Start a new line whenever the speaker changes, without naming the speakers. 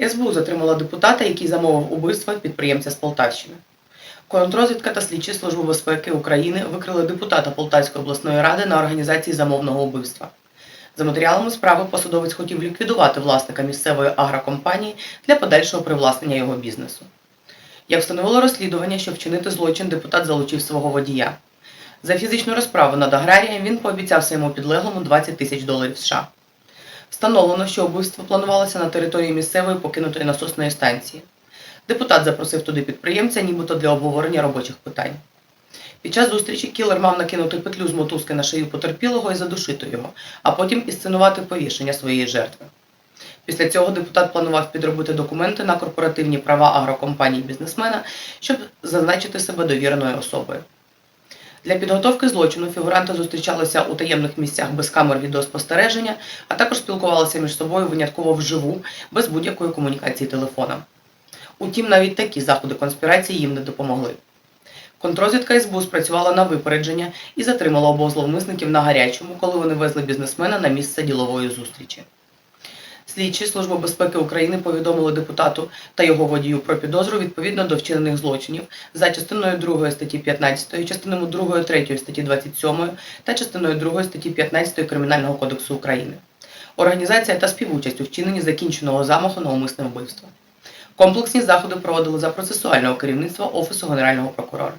СБУ затримала депутата, який замовив убивство підприємця з Полтавщини. Контррозвідка та слідчі Служби безпеки України викрили депутата Полтавської обласної ради на організації замовного убивства. За матеріалами справи посадовець хотів ліквідувати власника місцевої агрокомпанії для подальшого привласнення його бізнесу. Як встановило розслідування, що вчинити злочин депутат залучив свого водія. За фізичну розправу над аграрієм він пообіцяв своєму підлеглому 20 тисяч доларів США. Встановлено, що вбивство планувалося на території місцевої покинутої насосної станції. Депутат запросив туди підприємця, нібито для обговорення робочих питань. Під час зустрічі кілер мав накинути петлю з мотузки на шию потерпілого і задушити його, а потім ісценувати повішення своєї жертви. Після цього депутат планував підробити документи на корпоративні права агрокомпанії бізнесмена, щоб зазначити себе довіреною особою. Для підготовки злочину фігуранти зустрічалися у таємних місцях без камер відеоспостереження, а також спілкувалися між собою винятково вживу, без будь-якої комунікації телефоном. Утім, навіть такі заходи конспірації їм не допомогли. Контрозвідка СБУ спрацювала на випередження і затримала обох зловмисників на гарячому, коли вони везли бізнесмена на місце ділової зустрічі. Слідчі Служби безпеки України повідомили депутату та його водію про підозру відповідно до вчинених злочинів за частиною 2 статті 15, частиною 2 3 статті 27 та частиною 2 статті 15 Кримінального кодексу України. Організація та співучасть у вчиненні закінченого замаху на умисне вбивство. Комплексні заходи проводили за процесуального керівництва Офісу Генерального прокурора.